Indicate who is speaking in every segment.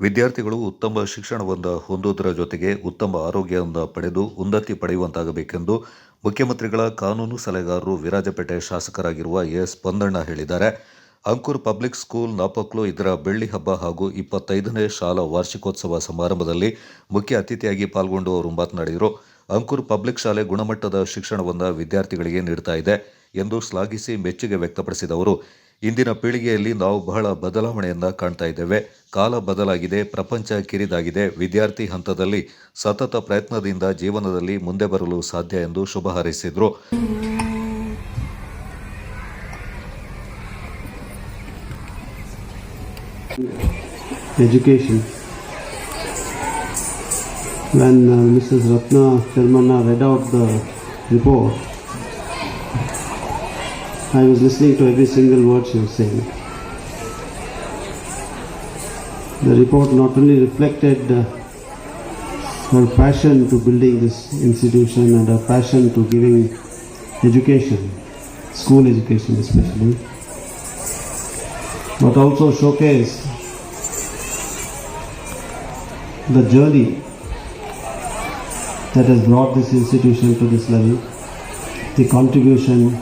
Speaker 1: ವಿದ್ಯಾರ್ಥಿಗಳು ಉತ್ತಮ ಶಿಕ್ಷಣವನ್ನು ಹೊಂದುವುದರ ಜೊತೆಗೆ ಉತ್ತಮ ಆರೋಗ್ಯವನ್ನು ಪಡೆದು ಉನ್ನತಿ ಪಡೆಯುವಂತಾಗಬೇಕೆಂದು ಮುಖ್ಯಮಂತ್ರಿಗಳ ಕಾನೂನು ಸಲಹೆಗಾರರು ವಿರಾಜಪೇಟೆ ಶಾಸಕರಾಗಿರುವ ಎಸ್. ಪಂದಣ್ಣ ಹೇಳಿದ್ದಾರೆ. ಅಂಕುರ್ ಪಬ್ಲಿಕ್ ಸ್ಕೂಲ್ ನಾಪಕ್ಲು ಇದರ ಬೆಳ್ಳಿ ಹಬ್ಬ ಹಾಗೂ ಇಪ್ಪತ್ತೈದನೇ ಶಾಲಾ ವಾರ್ಷಿಕೋತ್ಸವ ಸಮಾರಂಭದಲ್ಲಿ ಮುಖ್ಯ ಅತಿಥಿಯಾಗಿ ಪಾಲ್ಗೊಂಡು ಅವರು ಮಾತನಾಡಿದರು. ಅಂಕುರ್ ಪಬ್ಲಿಕ್ ಶಾಲೆ ಗುಣಮಟ್ಟದ ಶಿಕ್ಷಣವನ್ನು ವಿದ್ಯಾರ್ಥಿಗಳಿಗೆ ನೀಡ್ತಾ ಇದೆ ಎಂದು ಶ್ಲಾಘಿಸಿ ಮೆಚ್ಚುಗೆ ವ್ಯಕ್ತಪಡಿಸಿದ ಅವರು ಇಂದಿನ ಪೀಳಿಗೆಯಲ್ಲಿ ನಾವು ಬಹಳ ಬದಲಾವಣೆಯನ್ನು ಕಾಣ್ತಾ ಇದ್ದೇವೆ ಕಾಲ ಬದಲಾಗಿದೆ ಪ್ರಪಂಚ ಕಿರಿದಾಗಿದೆ ವಿದ್ಯಾರ್ಥಿ ಹಂತದಲ್ಲಿ ಸತತ ಪ್ರಯತ್ನದಿಂದ ಜೀವನದಲ್ಲಿ ಮುಂದೆ ಬರಲು ಸಾಧ್ಯ ಎಂದು ಶುಭ ಹಾರೈಸಿದರು
Speaker 2: education. When uh, Mrs. Ratna report, I was listening to every single word she was saying. The report not only reflected uh, her passion to building this institution and her passion to giving education, school education especially, but also showcased the journey that has brought this institution to this level, the contribution,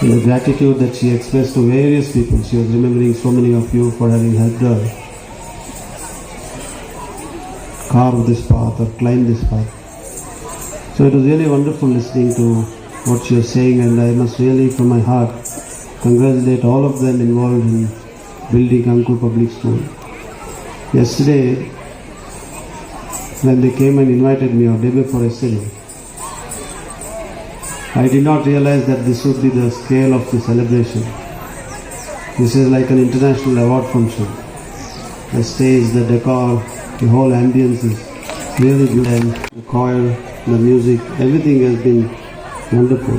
Speaker 2: the gratitude that she expressed to various people. She was remembering so many of you for having helped her carve this path or climb this path. So it was really wonderful listening to what she was saying, and I must really, from my heart, congratulate all of them involved in building Ankur Public School. Yesterday, when they came and invited me, or day before yesterday, I did not realize that this would be the scale of the celebration. This is like an international award function. The stage, the decor, the whole ambience is really good, and the choir, the music, everything has been wonderful.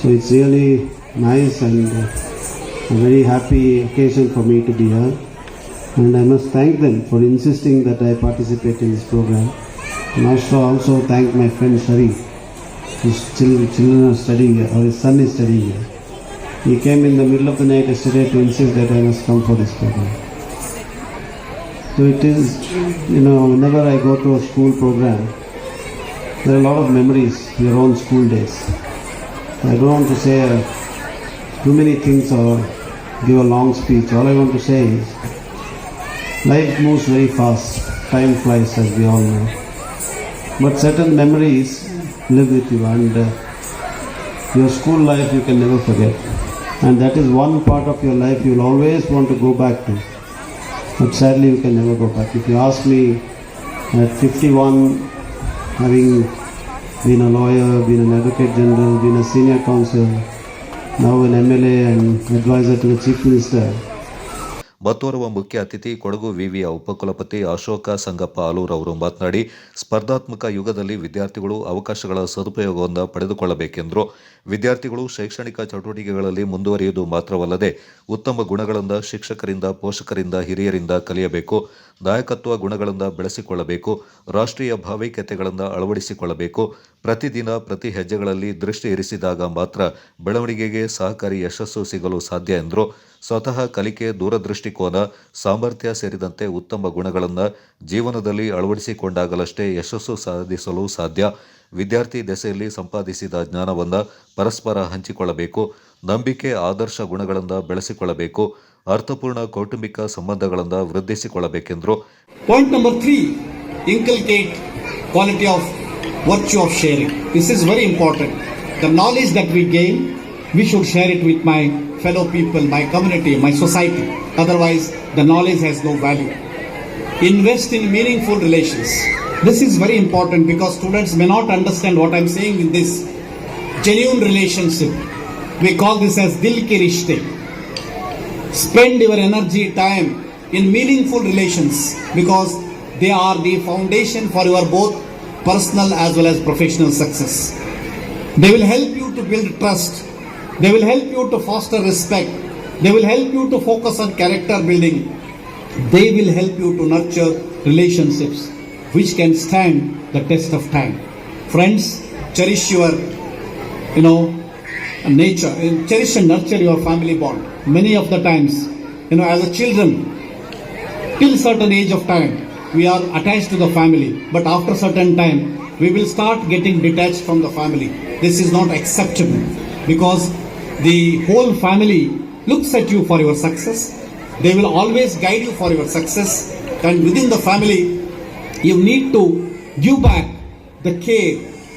Speaker 2: So it's really nice and a very happy occasion for me to be here and I must thank them for insisting that I participate in this program. And also, also thank my friend Shari, chil- children are studying here, or his son is studying here. He came in the middle of the night yesterday to insist that I must come for this program. So it is, you know, whenever I go to a school program, there are a lot of memories, your own school days. I don't want to say uh, too many things or give a long speech. All I want to say is, Life moves very fast, time flies as we all know. But certain memories live with you, and uh, your school life you can never forget. And that is one part of your life you will always want to go back to. But sadly, you can never go back. If you ask me at 51, having been a lawyer, been an advocate general, been a senior counsel, now an MLA and advisor to the chief minister,
Speaker 1: ಮತ್ತೋರ್ವ ಮುಖ್ಯ ಅತಿಥಿ ಕೊಡಗು ವಿವಿಯ ಉಪಕುಲಪತಿ ಅಶೋಕ ಸಂಗಪ್ಪ ಆಲೂರ್ ಅವರು ಮಾತನಾಡಿ, ಸ್ಪರ್ಧಾತ್ಮಕ ಯುಗದಲ್ಲಿ ವಿದ್ಯಾರ್ಥಿಗಳು ಅವಕಾಶಗಳ ಸದುಪಯೋಗವನ್ನು ಪಡೆದುಕೊಳ್ಳಬೇಕೆಂದರು ವಿದ್ಯಾರ್ಥಿಗಳು ಶೈಕ್ಷಣಿಕ ಚಟುವಟಿಕೆಗಳಲ್ಲಿ ಮುಂದುವರಿಯುವುದು ಮಾತ್ರವಲ್ಲದೆ ಉತ್ತಮ ಗುಣಗಳಿಂದ ಶಿಕ್ಷಕರಿಂದ, ಪೋಷಕರಿಂದ, ಹಿರಿಯರಿಂದ ಕಲಿಯಬೇಕು ದಾಯಕತ್ವ ಗುಣಗಳಿಂದ ಬೆಳೆಸಿಕೊಳ್ಳಬೇಕು, ರಾಷ್ಟ್ರೀಯ ಭಾವೈಕ್ಯತೆಗಳನ್ನು ಅಳವಡಿಸಿಕೊಳ್ಳಬೇಕು, ಪ್ರತಿದಿನ ಪ್ರತಿ ಹೆಜ್ಜೆಗಳಲ್ಲಿ ದೃಷ್ಟಿ ಇರಿಸಿದಾಗ ಮಾತ್ರ ಬೆಳವಣಿಗೆಗೆ ಸಹಕಾರಿ ಯಶಸ್ಸು ಸಿಗಲು ಸಾಧ್ಯ ಎಂದರು. ಸ್ವತಃ ಕಲಿಕೆ ದೂರದೃಷ್ಟಿಕೋನ, ಸಾಮರ್ಥ್ಯ ಸೇರಿದಂತೆ ಉತ್ತಮ ಗುಣಗಳನ್ನು ಜೀವನದಲ್ಲಿ ಅಳವಡಿಸಿಕೊಂಡಾಗಲಷ್ಟೇ ಯಶಸ್ಸು ಸಾಧಿಸಲು ಸಾಧ್ಯ. ವಿದ್ಯಾರ್ಥಿ ದೆಸೆಯಲ್ಲಿ ಸಂಪಾದಿಸಿದ ಜ್ಞಾನವನ್ನು ಪರಸ್ಪರ ಹಂಚಿಕೊಳ್ಳಬೇಕು ನಂಬಿಕೆ ಆದರ್ಶ ಗುಣಗಳಿಂದ ಬೆಳೆಸಿಕೊಳ್ಳಬೇಕು ಅರ್ಥಪೂರ್ಣ ಕೌಟುಂಬಿಕ ಸಂಬಂಧಗಳನ್ನು ವೃದ್ಧಿಸಿಕೊಳ್ಳಬೇಕೆಂದರು
Speaker 3: point number three inculcate quality of virtue of sharing. This is very important. The knowledge that we gain, we should share it with my fellow people, my community, my society. Otherwise, the knowledge has no value. Invest in meaningful relations. This is very important because students may not understand what I'm saying in this genuine relationship. We call this as dil ki rishte. Spend your energy, time in meaningful relations because they are the foundation for your both personal as well as professional success. They will help you to build trust. They will help you to foster respect. They will help you to focus on character building. They will help you to nurture relationships which can stand the test of time. Friends, cherish your, you know, nature, uh, cherish and nurture your family bond. Many of the times, you know, as a children, till certain age of time we are attached to the family. But after certain time we will start getting detached from the family. This is not acceptable because the whole family looks at you for your success. They will always guide you for your success. And within the family you need to give back the care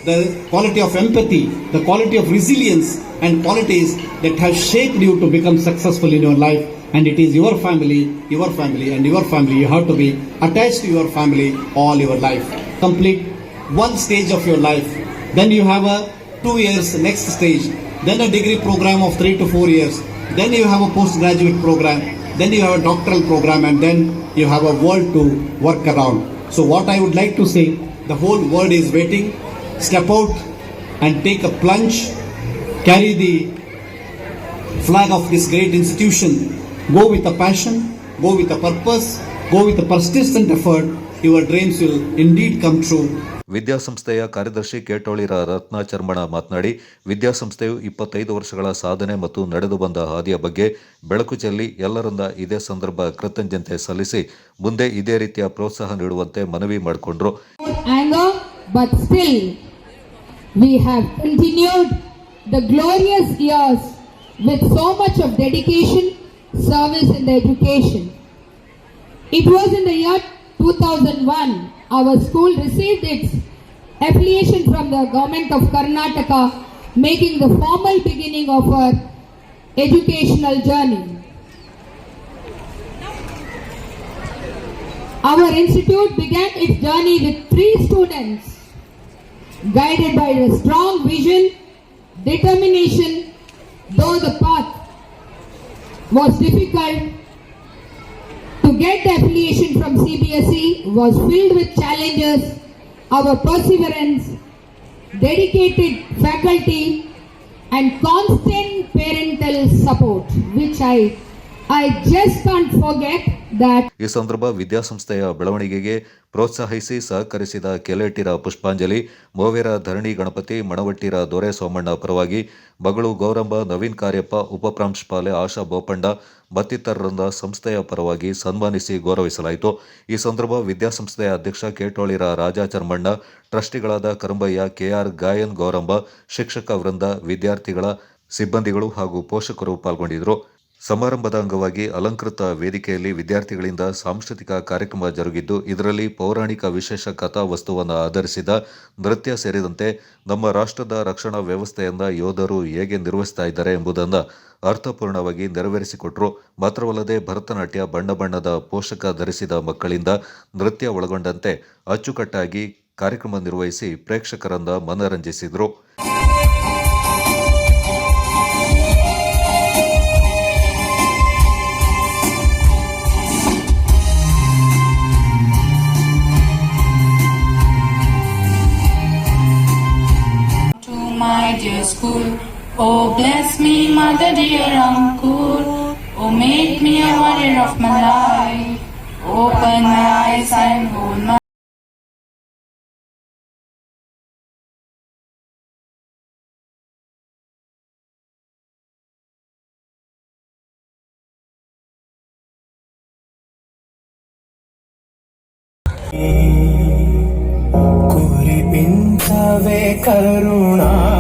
Speaker 3: the quality of empathy the quality of resilience and qualities that have shaped you to become successful in your life. And it is your family your family and your family. You have to be attached to your family all your life. Complete one stage of your life. Then you have a two years next stage. Then a degree program of three to four years. Then you have a postgraduate program. Then you have a doctoral program. And then you have a world to work around so what i would like to say the whole world is waiting step out and take a plunge carry the flag of this great institution. Go with a passion go with a purpose go with a persistent effort your dreams will in come true
Speaker 1: ವಿದ್ಯಾಸಂಸ್ಥೆಯ ಕಾರ್ಯದರ್ಶಿ ಕೇಟೋಳಿರ ರತ್ನ ಚರ್ಮಣ ಮಾತನಾಡಿ ವಿದ್ಯಾಸಂಸ್ಥೆಯು ಇಪ್ಪತ್ತೈದು ವರ್ಷಗಳ ಸಾಧನೆ ಮತ್ತು ನಡೆದು ಬಂದ ಹಾದಿಯ ಬಗ್ಗೆ ಬೆಳಕು ಚೆಲ್ಲಿ ಎಲ್ಲರಿಂದ ಇದೇ ಸಂದರ್ಭ ಕೃತಜ್ಞತೆ ಸಲ್ಲಿಸಿ ಮುಂದೆ ಇದೇ ರೀತಿಯ ಪ್ರೋತ್ಸಾಹ ನೀಡುವಂತೆ ಮನವಿ ಮಾಡಿಕೊಂಡ್ರು.
Speaker 4: It was in the year 2001 our school received its affiliation from the government of Karnataka, making the formal beginning of our educational journey. Our institute began its journey with three students, guided by a strong vision, determination, though the path was difficult. To get affiliation from CBSE E was filled with challenges. Our perseverance, dedicated faculty, and constant parental support, which I I just can't forget that
Speaker 1: ಈ ಸಂದರ್ಭ ವಿದ್ಯಾಸಂಸ್ಥೆಯ ಬೆಳವಣಿಗೆಗೆ ಪ್ರೋತ್ಸಾಹಿಸಿ ಸಹಕರಿಸಿದ ಕೆಲೆಟಿರ ಪುಷ್ಪಾಂಜಲಿ ಮೋವೆರ ಧರಣಿ ಗಣಪತಿ ಮಣವಟ್ಟಿರ ದೊರೆ ಸೋಮಣ್ಣ ಪರವಾಗಿ ಮಗಳು ಗೌರಮ್ಮ ನವೀನ್ ಕಾರ್ಯಪ್ಪ ಉಪಪ್ರಾಂಶುಪಾಲೆ ಆಶಾ ಬೋಪಣ್ಣ ಮತ್ತಿತರರಿಂದ ಸಂಸ್ಥೆಯ ಪರವಾಗಿ ಸನ್ಮಾನಿಸಿ ಗೌರವಿಸಲಾಯಿತು. ಈ ಸಂದರ್ಭ ವಿದ್ಯಾಸಂಸ್ಥೆಯ ಅಧ್ಯಕ್ಷ ಕೇಟೋಳಿರ ರಾಜಾ ಚರ್ಮಣ್ಣ ಟ್ರಸ್ಟಿಗಳಾದ ಕರಂಬಯ್ಯ, ಕೆಆರ್ ಗಾಯನ್ ಗೌರಂಬ, ಶಿಕ್ಷಕ ವೃಂದ, ವಿದ್ಯಾರ್ಥಿಗಳ ಸಿಬ್ಬಂದಿಗಳು ಹಾಗೂ ಪೋಷಕರು ಪಾಲ್ಗೊಂಡಿದ್ದರು. ಸಮಾರಂಭದ ಅಂಗವಾಗಿ ಅಲಂಕೃತ ವೇದಿಕೆಯಲ್ಲಿ ವಿದ್ಯಾರ್ಥಿಗಳಿಂದ ಸಾಂಸ್ಕೃತಿಕ ಕಾರ್ಯಕ್ರಮ ಜರುಗಿದ್ದು, ಇದರಲ್ಲಿ ಪೌರಾಣಿಕ ವಿಶೇಷ ಕಥಾ ವಸ್ತುವನ್ನು ಆಧರಿಸಿದ ನೃತ್ಯ ಸೇರಿದಂತೆ ನಮ್ಮ ರಾಷ್ಟ್ರದ ರಕ್ಷಣಾ ವ್ಯವಸ್ಥೆಯನ್ನು ಯೋಧರು ಹೇಗೆ ನಿರ್ವಹಿಸ್ತಾ ಇದ್ದಾರೆ ಎಂಬುದನ್ನು ಅರ್ಥಪೂರ್ಣವಾಗಿ ನೆರವೇರಿಸಿಕೊಟ್ರು. ಮಾತ್ರವಲ್ಲದೆ ಭರತನಾಟ್ಯ ಬಣ್ಣ ಬಣ್ಣದ ಪೋಷಕ ಧರಿಸಿದ ಮಕ್ಕಳಿಂದ ನೃತ್ಯ ಒಳಗೊಂಡಂತೆ ಅಚ್ಚುಕಟ್ಟಾಗಿ ಕಾರ್ಯಕ್ರಮ ನಿರ್ವಹಿಸಿ ಪ್ರೇಕ್ಷಕರನ್ನು ಮನರಂಜಿಸಿದರು.
Speaker 5: the dear Ankur, O make me a warrior of my life. Open my eyes and hold my
Speaker 6: कुरिपिञ्चवे karuna.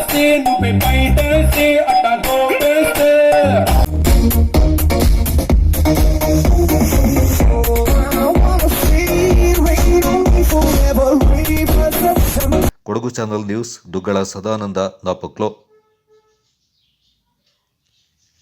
Speaker 6: దాకాసే నువ్వే బయటసే అట్ట గోపేసే
Speaker 1: ಕೊಡಗು ಚಾನಲ್ ನ್ಯೂಸ್ ದುಗ್ಗಳ ಸದಾನಂದ ನಾಪಕ್ಲೋ